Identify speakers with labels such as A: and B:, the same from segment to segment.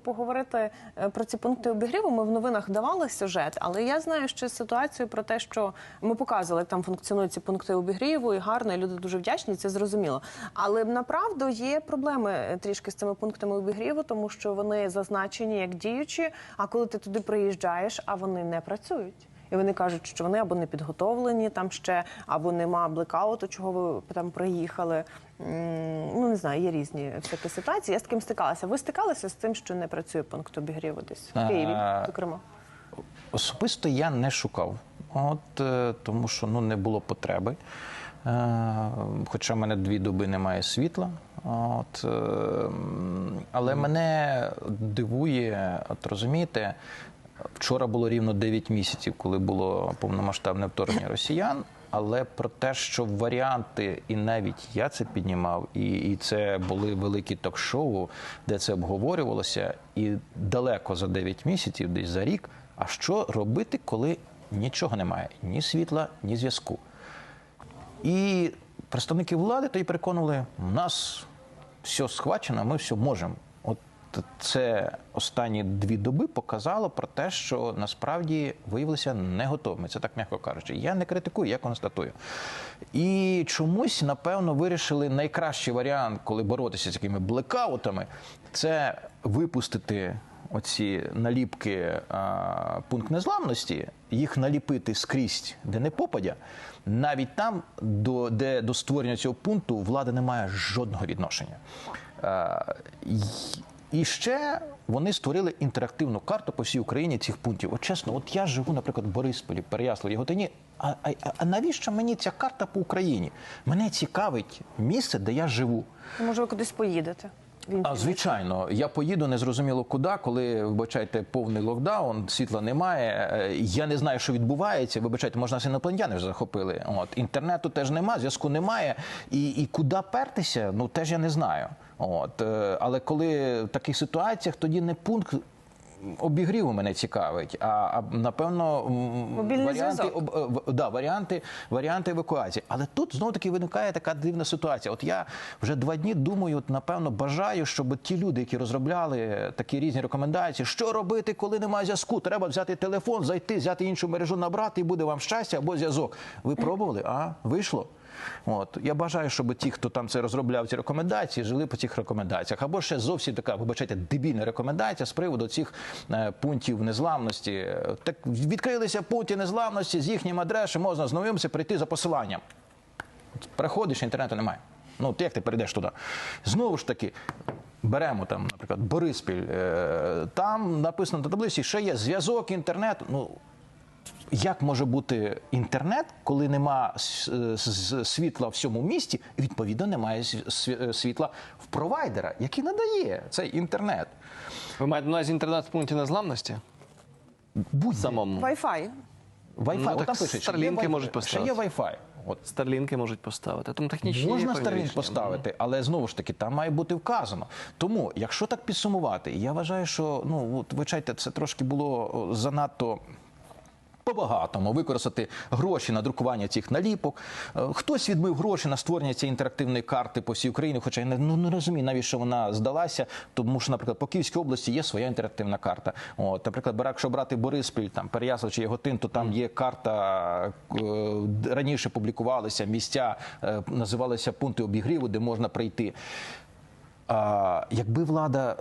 A: Поговорити е, про ці пункти обігріву. Ми в новинах давали сюжет, але я знаю ще ситуацію про те, що ми показували, як там функціонують ці пункти обігріву, і гарно, і люди дуже вдячні, це зрозуміло. Але направду є проблеми е, трішки з цими пунктами обігріву, тому що вони зазначені як діючі. А коли ти туди приїжджаєш, а вони не працюють. І вони кажуть, що вони або не підготовлені там ще, або нема блекауту, чого ви там приїхали. Ну не знаю, є різні всякі ситуації. Я з таким стикалася. Ви стикалися з тим, що не працює пункт обігріву десь в Києві, зокрема.
B: Особисто я не шукав, от е, тому що ну не було потреби. Е, Хоча в мене дві доби немає світла. От, е, але мене дивує, от розумієте, вчора було рівно 9 місяців, коли було повномасштабне вторгнення росіян. Але про те, що варіанти, і навіть я це піднімав, і, і це були великі ток-шоу, де це обговорювалося, і далеко за 9 місяців, десь за рік. А що робити, коли нічого немає? Ні світла, ні зв'язку. І представники влади тоді переконували, у нас все схвачено, ми все можемо. От це останні дві доби показало про те, що насправді виявилися не готовими. Це так м'яко кажучи. Я не критикую, я констатую. І чомусь, напевно, вирішили найкращий варіант, коли боротися з такими блекаутами, це випустити оці наліпки а, пункт незламності, їх наліпити скрізь, де не попадя. Навіть там, до, де до створення цього пункту влада не має жодного відношення. А, й- і ще вони створили інтерактивну карту по всій Україні цих пунктів. От чесно, от я живу, наприклад, в Борисполі, Переяславі, Яготині. А, а, а навіщо мені ця карта по Україні? Мене цікавить місце, де я живу.
A: Може, ви кудись поїдете? В інше
B: А звичайно, я поїду незрозуміло куди, коли вибачайте повний локдаун, світла немає. е, Я не знаю, що відбувається. Вибачайте, можна нас інопланетяни вже захопили. От інтернету теж немає, зв'язку немає. І, і куди пертися, ну теж я не знаю. От е, але коли в таких ситуаціях, тоді не пункт. Обігріву мене цікавить, а, а напевно
A: Мобільний
B: варіанти,
A: зв'язок.
B: об- е, в- да, варіанти, варіанти евакуації. Але тут знову таки виникає така дивна ситуація. От я вже два дні думаю, от, напевно, бажаю, щоб ті люди, які розробляли такі різні рекомендації, що робити, коли немає зв'язку, треба взяти телефон, зайти, взяти іншу мережу, набрати, і буде вам щастя або зв'язок. Ви пробували? А вийшло? От я бажаю, щоб ті, хто там це розробляв ці рекомендації, жили по цих рекомендаціях. Або ще зовсім така, вибачайте, дебільна рекомендація з приводу цих е, пунктів незламності. Так відкрилися пункти незламності з їхнім адресом, можна знайомитися, прийти за посиланням. Приходиш, інтернету немає. Ну, от як ти перейдеш туди? Знову ж таки, беремо там, наприклад, Бориспіль. е, Там написано на таблиці, що є зв'язок, інтернет. Ну, як може бути інтернет, коли нема світла в всьому місті, і відповідно немає сві- сві- світла в провайдера, який надає цей інтернет?
C: Ви маєте на увазі інтернет в пункті незламності?
B: Будь
C: Самому.
A: Wi-Fi.
B: Wi-Fi,
C: Ну,
B: от
C: так
B: там пише, що є
C: Starlink
B: Wi-Fi, ще є. Wi-Fi. От
C: Старлінки можуть поставити. Тому технічні
B: Можна
C: рішення.
B: поставити, але знову ж таки там має бути вказано. Тому, якщо так підсумувати, я вважаю, що ну от вибачайте, це трошки було занадто. По-багатому використати гроші на друкування цих наліпок. Е, Хтось відбив гроші на створення цієї інтерактивної карти по всій Україні, хоча я не, ну, не розумію, навіщо вона здалася, тому що, наприклад, по Київській області є своя інтерактивна карта. От, наприклад, якщо брати Бориспіль, там Переяслав чи Яготин, то там є карта, е, раніше публікувалися місця, е, називалися пункти обігріву, де можна прийти. А, якби влада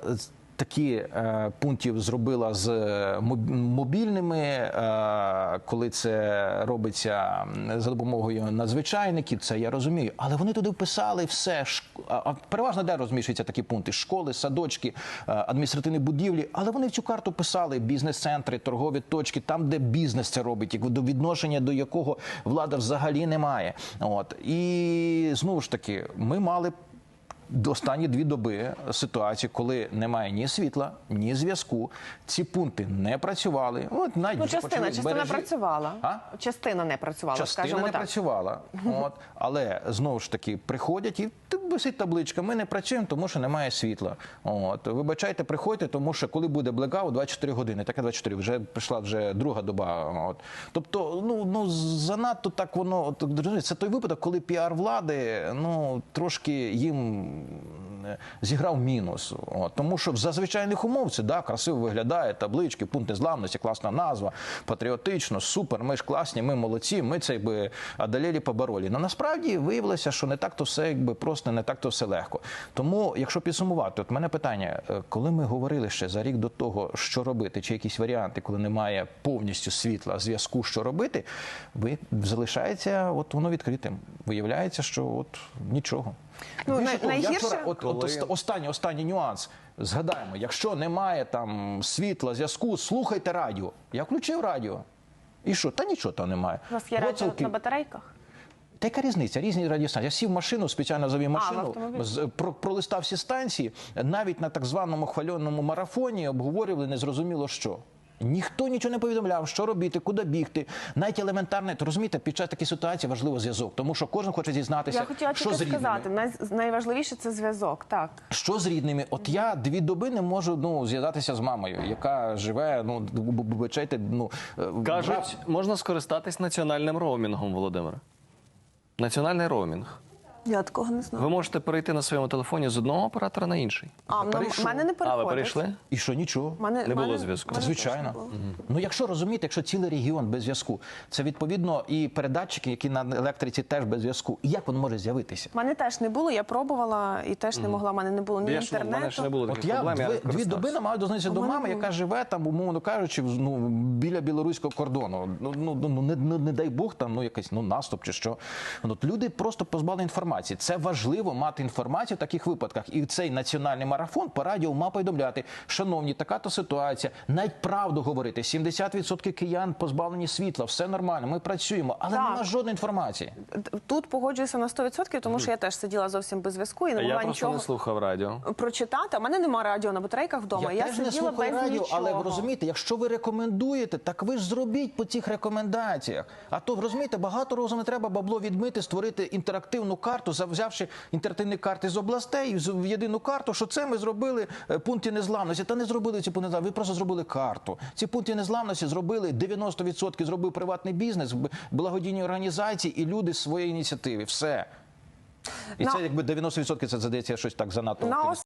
B: такі е, пунктів зробила з е, мобільними, е, коли це робиться за допомогою надзвичайників, це я розумію. Але вони туди вписали все. А, переважно де розміщуються такі пункти? Школи, садочки, адміністративні будівлі. Але вони в цю карту писали бізнес-центри, торгові точки, там, де бізнес це робить, до відношення до якого влада взагалі не має. От і знову ж таки, ми мали останні дві доби ситуації, коли немає ні світла, ні зв'язку. Ці пункти не працювали. От навіть
A: Ну, частина, частина
B: бережі.
A: працювала.
B: А?
A: Частина не працювала,
B: Частина
A: скажімо
B: не
A: так.
B: працювала, от але знову ж таки приходять і ти висить табличка. Ми не працюємо, тому що немає світла. От вибачайте, приходьте, тому що коли буде блекаут, 24 години. Таке 24, вже прийшла вже друга доба. От тобто, ну ну занадто так воно от, це той випадок, коли піар влади ну трошки їм зіграв мінус. От, тому що за звичайних умов це да, красиво виглядає, таблички, пункт незламності, класна назва, патріотично, супер. Ми ж класні, ми молодці. Ми це якби одолели поборолі. Но насправді виявилося, що не так то все якби просто не так то все легко. Тому, якщо підсумувати, от мене питання, е, коли ми говорили ще за рік до того, що робити, чи якісь варіанти, коли немає повністю світла, зв'язку, що робити, ви залишається от воно відкритим. Виявляється, що от нічого.
A: Ну,
B: Більше того, я
A: найгірше,
B: вчора- от, от ост- останній останній нюанс. Згадаємо, якщо немає там світла, зв'язку, слухайте радіо. Я включив радіо. І що? Та нічого там немає.
A: У вас є радіо
B: Гоцелки-
A: на батарейках?
B: та яка різниця? Різні радіостанції. Я сів в машину, спеціально завів
A: в
B: машину,
A: автомобіль.
B: з- про, пролистав всі станції, навіть на так званому хвальоному марафоні обговорювали незрозуміло що. Ніхто нічого не повідомляв, що робити, куди бігти. Навіть елементарне, то розумієте, під час такої ситуації важливо зв'язок, тому що кожен хоче дізнатися,
A: Я хотіла
B: що
A: тільки
B: з рідними.
A: сказати, най- найважливіше це зв'язок. Так.
B: Що з рідними? От я дві доби не можу ну зв'язатися з мамою, яка живе. Ну б- б- вибачайте, ну е,
C: Кажуть, можна скористатись національним роумінгом, Володимире. Національний роумінг.
A: Я такого не знаю.
C: Ви можете перейти на своєму телефоні з одного оператора на інший.
A: А, ну,
B: перейшов.
A: в мене не
C: А ви перейшли?
B: і що нічого.
A: Мене,
C: Не було
A: мене-
C: зв'язку.
A: мене
B: Звичайно.
A: було.
B: Ну, якщо розумієте, якщо цілий регіон без зв'язку, це відповідно і передатчики, які на електриці теж без зв'язку. І як воно може з'явитися?
A: Мене теж не було, я пробувала і теж не могла. Мене не було ні
C: ж, ну, в
A: інтернету.
C: мене ще не було
B: От
C: таких
B: я
C: проблем. я
B: дві, доби намагаю дозвонитися до мами,
A: було.
B: яка живе там, умовно кажучи, ну, біля білоруського кордону. Ну, ну, ну не, не, не дай Бог, там ну якийсь ну наступ чи що. От люди просто позбавлені інформації. Це важливо мати інформацію в таких випадках. І цей національний марафон по радіо мав повідомляти, шановні, така то ситуація. Навіть правду говорити. 70% киян позбавлені світла, все нормально. Ми працюємо, але
A: Так.
B: немає жодної інформації.
A: Тут погоджуюся на 100%, тому що я теж сиділа зовсім без зв'язку і не
C: Я
A: могла
C: просто
A: нічого
C: не слухав радіо.
A: прочитати. У мене немає радіо на батарейках вдома. Я,
B: теж не
A: сиділа
B: слухаю
A: без
B: радіо,
A: нічого.
B: але розумієте, якщо ви рекомендуєте, так ви ж зробіть по цих рекомендаціях. А то розумієте, багато разу не треба бабло відмити, створити інтерактивну карту, за- взявши інтерактивні карти з областей в єдину карту, що це ми зробили е, пункти незламності. Та не зробили ці пункти незламності, ви просто зробили карту. Ці пункти незламності зробили 90% зробив приватний бізнес, благодійні організації і люди з своєї ініціативи. Все. І
A: На-
B: це якби 90% це здається щось так занадто.